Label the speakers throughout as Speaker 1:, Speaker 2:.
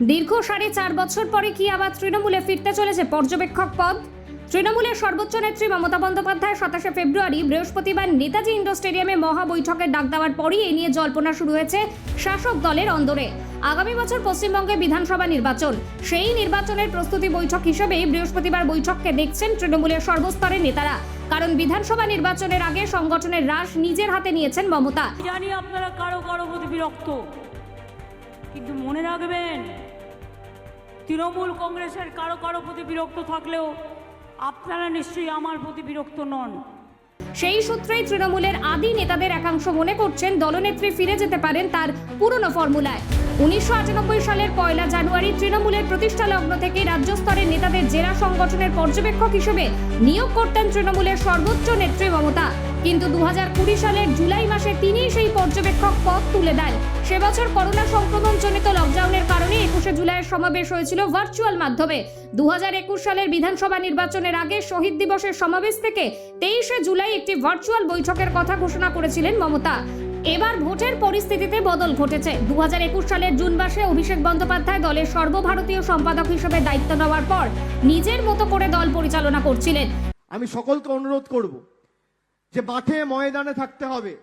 Speaker 1: দীর্ঘ সাড়ে চার বছর পরে কি আবার তৃণমূলে ফিরতে চলেছে পর্যবেক্ষক পদ? তৃণমূলের সর্বোচ্চ নেত্রী মমতা বন্দ্যোপাধ্যায় সাতাশে ফেব্রুয়ারি বৃহস্পতিবার নেতাজি ইন্ডোর স্টেডিয়ামে মহা বৈঠকের ডাক দেওয়ার পরই এ নিয়ে জল্পনা শুরু হয়েছে শাসক দলের অন্দরে। আগামী বছর পশ্চিমবঙ্গে বিধানসভা নির্বাচন। সেই নির্বাচনের প্রস্তুতি বৈঠক হিসেবে বৃহস্পতিবার বৈঠককে দেখছেন তৃণমূলের সর্বস্তরের নেতারা। কারণ বিধানসভা নির্বাচনের আগে সংগঠনের রাশ নিজের হাতে নিয়েছেন মমতা।
Speaker 2: জানি আপনারা কারও কারও প্রতি বিরক্ত। কিন্তু মনে রাখবেন তৃণমূল কংগ্রেসের কারও কারও প্রতি বিরক্ত থাকলেও আপনারা নিশ্চয়ই আমার প্রতি বিরক্ত নন।
Speaker 1: সেই সূত্রেই তৃণমূলের আদি নেতাদের একাংশ মনে করছেন দলনেত্রী ফিরে যেতে পারেন তার পুরনো ফর্মুলায়। উনিশশো আটানব্বই সালের পয়লা জানুয়ারি তৃণমূলের প্রতিষ্ঠা লগ্ন থেকে রাজ্য স্তরের নেতাদের জেলা সংগঠনের পর্যবেক্ষক হিসেবে নিয়োগ করতেন তৃণমূলের সর্বোচ্চ নেত্রী মমতা। কিন্তু দু সালের জুলাই মাসে তিনি সেই পর্যবেক্ষক পদ তুলে দেন। সে বছর করোনা সংক্রমণজনিত লকডাউনের কারণে একুশে জুলাইয়ের সমাবেশ হয়েছিল ভার্চুয়াল মাধ্যমে। দু হাজার একুশ সালের বিধানসভা নির্বাচনের আগে শহীদ দিবসের সমাবেশ থেকে তেইশে জুলাই একটি ভার্চুয়াল বৈঠকের কথা ঘোষণা করেছিলেন মমতা। এবার ভোটের পরিস্থিতিতে বদল ঘটেছে। দু হাজার একুশ সালের জুন মাসে অভিষেক বন্দ্যোপাধ্যায় দলের সর্বভারতীয় সম্পাদক হিসেবে দায়িত্ব নেওয়ার পর নিজের মতো করে দল পরিচালনা করছিলেন।
Speaker 3: আমি সকলকে অনুরোধ করব যে মাঠে ময়দানে থাকতে হবে।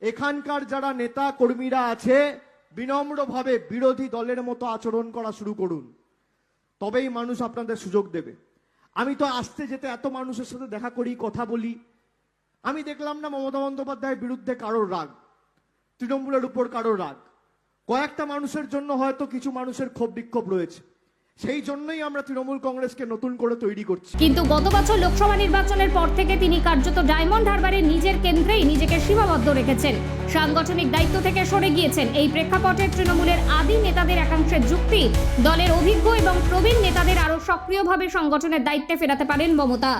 Speaker 3: এখানকার যারা নেতা কর্মীরা আছে, বিনম্রভাবে বিরোধী দলের মতো আচরণ করা শুরু করুন। তবেই মানুষ আপনাদের সুযোগ দেবে। আমি তো আসতে যেতে এত মানুষের সাথে দেখা করি কথা বলি। আমি দেখলাম না মমতা বন্দ্যোপাধ্যায়ের বিরুদ্ধে কারোর রাগ। তৃণমূলের উপর কারোর রাগ। কয়েকটা মানুষের জন্য হয়তো কিছু মানুষের ক্ষোভ বিক্ষোভ রয়েছে। সেই জন্যই আমরা তৃণমূল কংগ্রেসকে নতুন করে তৈরি করছি।
Speaker 1: কিন্তু গত বছর লোকসভা নির্বাচনের পর থেকে তিনি কার্যত ডায়মন্ড হারবারের নিজের কেন্দ্রেই নিজেকে সীমাবদ্ধ রেখেছেন। সাংগঠনিক দায়িত্ব থেকে সরে গিয়েছেন এই প্রেক্ষাপটে তৃণমূলের আদি নেতাদের একাংশের যুক্তি, দলের অভিজ্ঞ এবং প্রবীণ নেতাদের আরও সক্রিয়ভাবে সংগঠনের দায়িত্বে ফেরাতে পারেন মমতা।